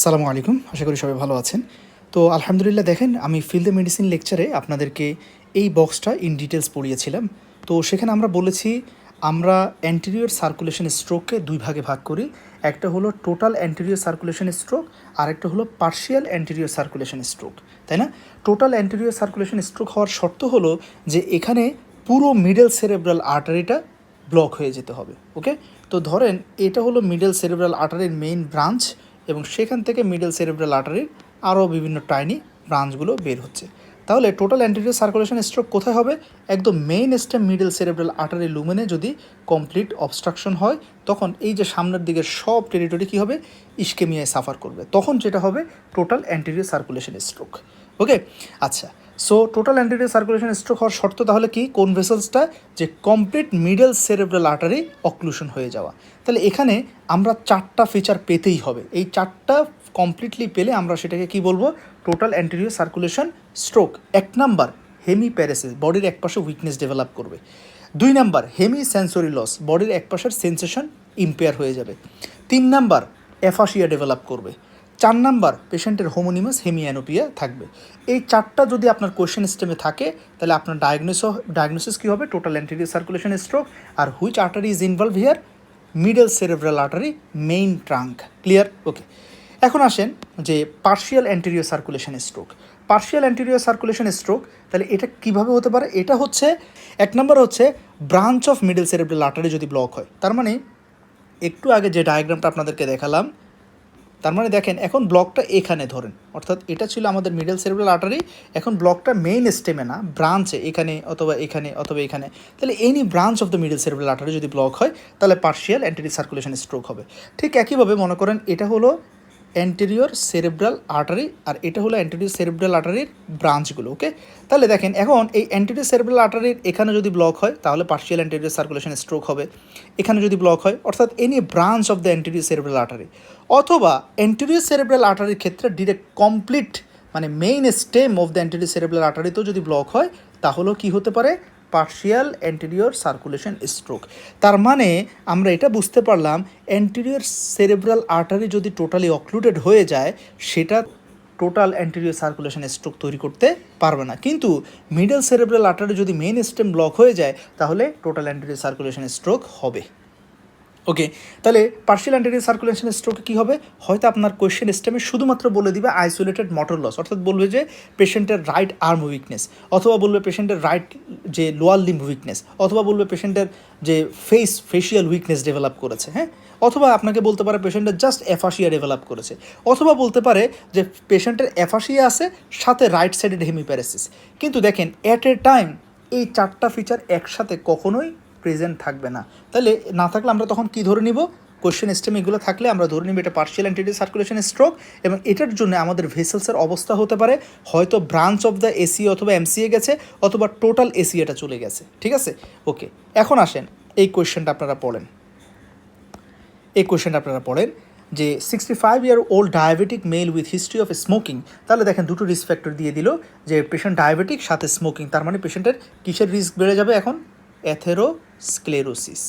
আসসালামু আলাইকুম, আশা করি সবাই ভালো আছেন। তো আলহামদুলিল্লাহ দেখেন, আমি ফিল্ড দ্য মেডিসিন লেকচারে আপনাদেরকে এই বক্সটা ইন ডিটেলস পড়িয়েছিলাম। তো সেখানে আমরা বলেছি, আমরা অ্যান্টেরিয়র সার্কুলেশন স্ট্রোককে দুই ভাগে ভাগ করি। একটা হলো টোটাল অ্যান্টেরিয়র সার্কুলেশন স্ট্রোক আর একটা হলো পার্শিয়াল অ্যান্টেরিয়র সার্কুলেশন স্ট্রোক তাই না? টোটাল অ্যান্টেরিয়র সার্কুলেশন স্ট্রোক হওয়ার শর্ত হলো যে এখানে পুরো মিডল সেরেব্রাল আর্টারিটা ব্লক হয়ে যেতে হবে ওকে তো ধরেন, এটা হলো মিডল সেরেব্রাল আর্টারির মেইন ব্রাঞ্চ এবং সেখান থেকে মিডল সেরেব্রাল আর্টারির আরও বিভিন্ন টাইনি ব্রাঞ্চগুলো বের হচ্ছে। তাহলে টোটাল অ্যান্টিরিয়র সার্কুলেশন স্ট্রোক কোথায় হবে? একদম main stem middle cerebral artery লুমেনে যদি কমপ্লিট অবস্ট্রাকশন হয়, তখন এই যে সামনের দিকের সব টেরিটরি কী হবে? ইস্কেমিয়ায় সাফার করবে। তখন যেটা হবে? Total anterior circulation stroke okay আচ্ছা so total anterior circulation stroke হওয়ার শর্ত তাহলে কি? কোন ভেসেলসটা? যে complete middle cerebral artery occlusion হয়ে যাওয়া। তাহলে এখানে আমরা চারটা ফিচার পেতেই হবে। এই চারটা কমপ্লিটলি পেলে আমরা সেটাকে কি বলব? টোটাল অ্যান্টিরিয়র সার্কুলেশন স্ট্রোক এক নাম্বার হেমি প্যারেসিস বডির এক পাশে উইকনেস ডেভেলপ করবে। দুই নাম্বার হেমি সেন্সরি লস বডির এক পাশের সেন্সেশন ইম্পেয়ার হয়ে যাবে। তিন নাম্বার অ্যাফাসিয়া ডেভেলপ করবে। চার নাম্বার পেশেন্টের হোমোনিমাস হেমিয়ানোপিয়া থাকবে। এই চারটা যদি আপনার কোয়েশ্চেন স্টেমে থাকে, তাহলে আপনার ডায়াগনোস ডায়াগনোসিস কী হবে? Total anterior circulation stroke R which artery is involve here middle cerebral artery main trunk clear okay এখন আসেন যে partial anterior circulation stroke partial anterior circulation stroke তাহলে এটা কীভাবে হতে পারে? এটা হচ্ছে, এক নম্বর হচ্ছে branch of middle cerebral artery যদি ব্লক হয়। তার মানে একটু আগে যে ডায়াগ্রামটা আপনাদেরকে দেখালাম তার মানে দেখেন, এখন ব্লকটা এখানে ধরেন। অর্থাৎ এটা ছিল আমাদের মিডল সেরেব্রাল আর্টারি এখন ব্লকটা মেইন স্টেমে না ব্রাঞ্চে এখানে অথবা এখানে অথবা এখানে। তাহলে any branch of the middle cerebral artery যদি ব্লক হয়, তাহলে পার্শিয়াল অ্যান্টিটি সার্কুলেশন স্ট্রোক হবে। ঠিক একইভাবে মনে করেন, এটা হলো অ্যান্টেরিয়র সেরেব্রাল আর্টারি আর এটা হলো অ্যান্টেরিয়র সেরেব্রাল আর্টারির ব্রাঞ্চগুলো ওকে তাহলে দেখেন, এখন এই অ্যান্টেরিয়র সেরেব্রাল আর্টারির এখানে যদি ব্লক হয়, তাহলে পার্শিয়াল অ্যান্টেরিয়র সার্কুলেশন স্ট্রোক হবে। এখানে যদি ব্লক হয়, অর্থাৎ any branch of the anterior cerebral artery অথবা অ্যান্টেরিয়র সেরেব্রাল আর্টারির ক্ষেত্রে ডিরেক্ট কমপ্লিট মানে main stem of the anterior cerebral আর্টারিতেও যদি ব্লক হয়, তাহলেও কি হতে পারে? পার্শিয়াল অ্যান্টেরিয়র সার্কুলেশন স্ট্রোক তার মানে আমরা এটা বুঝতে পারলাম অ্যান্টেরিয়র সেরেব্রাল আর্টারি যদি টোটালি অক্লুডেড হয়ে যায়, সেটা টোটাল অ্যান্টেরিয়র সার্কুলেশন স্ট্রোক তৈরি করতে পারবে না। কিন্তু মিডল সেরেব্রাল আর্টারি যদি মেইন স্টেম ব্লক হয়ে যায়, তাহলে টোটাল অ্যান্টেরিয়র সার্কুলেশন স্ট্রোক হবে। ওকে তাহলে পার্শিয়াল অ্যান্টেরিয়র সার্কুলেশন স্ট্রোকে কী হবে? হয়তো আপনার কোয়েশ্চেন স্টেমে শুধুমাত্র বলে দিবে আইসোলেটেড মোটর লস অর্থাৎ বলবে যে পেশেন্টের রাইট আর্ম উইকনেস অথবা বলবে পেশেন্টের রাইট যে লোয়ার লিম্ব উইকনেস অথবা বলবে পেশেন্টের যে ফেস ফেশিয়াল উইকনেস ডেভেলপ করেছে হ্যাঁ? অথবা আপনাকে বলতে পারে পেশেন্টের জাস্ট অ্যাফাসিয়া ডেভেলপ করেছে, অথবা বলতে পারে যে পেশেন্টের অ্যাফাসিয়া আছে, সাথে রাইট সাইডেড হেমিপ্যারাসিস কিন্তু দেখেন অ্যাট এ টাইম এই চারটা ফিচার একসাথে কখনোই প্রেজেন্ট থাকবে না। তাহলে না থাকলে আমরা তখন কি ধরে নিব? কোশ্চেন স্টেম এগুলো থাকলে আমরা ধরে নিব এটা পার্শিয়াল অ্যান্টিটি সার্কুলেশন স্ট্রোক এবং এটার জন্য আমাদের ভেসেলসের অবস্থা হতে পারে, হয়তো ব্রাঞ্চ অফ দ্য এসি অথবা এমসিএ গেছে অথবা টোটাল এসি এটা চলে গেছে। ঠিক আছে? ওকে এখন আসেন, এই কোয়েশ্চেনটা আপনারা পড়েন। এই কোয়েশ্চেনটা আপনারা পড়েন যে sixty five year old diabetic male with history of smoking তাহলে দেখেন দুটো রিস্ক ফ্যাক্টর দিয়ে দিল যে পেশেন্ট ডায়াবেটিক সাথে স্মোকিং তার মানে পেশেন্টের কিসের রিস্ক বেড়ে যাবে এখন? Atherosclerosis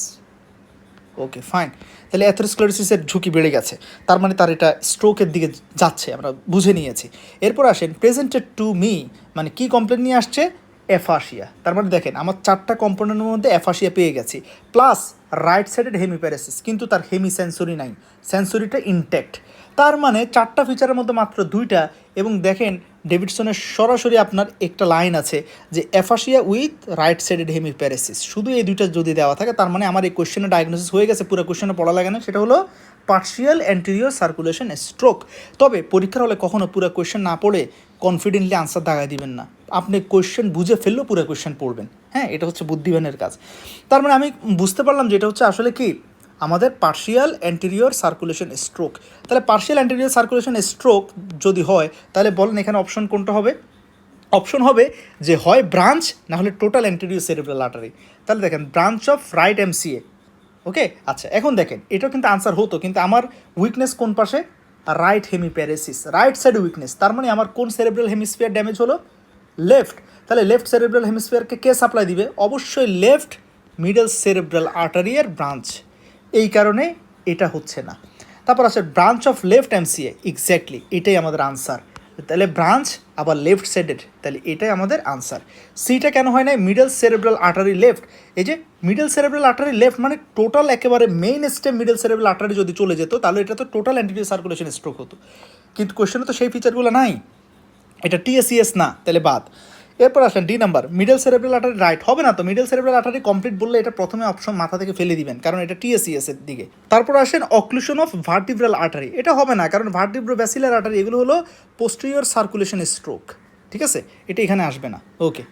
okay, fine. তাহলে অ্যাথেরোস্ক্লেরোসিসের ঝুঁকি বেড়ে গেছে। তার মানে তার এটা স্ট্রোকের দিকে যাচ্ছে, আমরা বুঝে নিয়েছি। এরপর আসেন, প্রেজেন্টেড টু মি মানে কি কমপ্লেন নিয়ে আসছে? অ্যাফাসিয়া তার মানে দেখেন, আমার চারটা কম্পোনেন্টের মধ্যে অ্যাফাসিয়া পেয়ে গেছি। প্লাস রাইট সাইডেড হেমিপ্যারাসিস, কিন্তু তার হেমি সেন্সরি নাই। সেন্সরিটা ইনট্যাক্ট তার মানে চারটা ফিচারের মধ্যে মাত্র দুইটা, এবং দেখেন ডেভিডসনের সরাসরি আপনার একটা লাইন আছে যে aphasia with right sided hemiparesis. শুধু এই দুইটা যদি দেওয়া থাকে, তার মানে আমার এই কোয়েশ্চেনে ডায়াগনোসিস হয়ে গেছে, পুরো কোয়েশ্চেনে পড়া লাগে না, সেটা হলো পার্সিয়াল অ্যান্টেরিয়র সার্কুলেশন স্ট্রোক তবে পরীক্ষার হলে কখনো পুরো কোয়েশ্চেন না পড়ে কনফিডেন্টলি আনসার দাগায় দিবেন না। আপনি কোয়েশ্চেন বুঝে ফেললেও পুরো কোয়েশ্চেন পড়বেন। হ্যাঁ এটা হচ্ছে বুদ্ধিমানের কাজ। তার মানে আমি বুঝতে পারলাম যে এটা হচ্ছে আসলে কি আমাদের পার্শিয়াল অ্যান্টেরিয়র সার্কুলেশন স্ট্রোক তাহলে পার্শিয়াল অ্যান্টেরিয়র সার্কুলেশন স্ট্রোক যদি হয়, তাহলে বলেন এখানে অপশন কোনটা হবে? অপশন হবে যে হয় ব্রাঞ্চ না হলে টোটাল অ্যান্টেরিয়র সেরেব্রাল আর্টারি তাহলে দেখেন branch of right MCA okay আচ্ছা এখন দেখেন, এটাও কিন্তু আনসার হতো, কিন্তু আমার উইকনেস কোন পাশে? Right hemiparesis right side weakness তার মানে আমার কোন সেরেব্রাল হেমিস্ফিয়ার ড্যামেজ হলো? লেফট তাহলে লেফট সেরেব্রাল হেমিস্ফিয়ারকে কে সাপ্লাই দিবে? অবশ্যই লেফট মিডল সেরেব্রাল আর্টারিয়ার ব্রাঞ্চ এই কারণে এটা হচ্ছে না। তারপর আছে branch of left MCA exactly এটাই আমাদের আনসার তাহলে ব্রাঞ্চ আবার লেফট সাইডেড তাহলে এটাই আমাদের আনসার সিটা কেন হয় না মিডল সেরেব্রাল আর্টারি লেফট এই যে মিডল সেরেব্রাল আর্টারি লেফট মানে টোটাল একেবারে main stem middle cerebral artery যদি চলে যেত, তাহলে এটা তো টোটাল অ্যান্টিটিউড সার্কুলেশন স্ট্রোক হতো। কিন্তু কোয়েশ্চেনে তো সেই ফিচারগুলো নাই। এটা টিএসিএস না, তাহলে বাদ। এরপর আসেন D number middle cerebral artery right হবে না তো? মিডল সেরেব্রাল আটারি কমপ্লিট বললে এটা প্রথমে অপশন মাথা থেকে ফেলে দিবেন, কারণ এটা টিএসিএস এর দিকে। তারপর আসেন অক্লুশন অফ ভার্টিব্রাল আটারি এটা হবে না, কারণ ভার্টিব্রো ব্যাসিলার আটারি এগুলো হলো পোস্টেরিয়র সার্কুলেশন স্ট্রোক ঠিক আছে? এটা এখানে আসবে না ওকে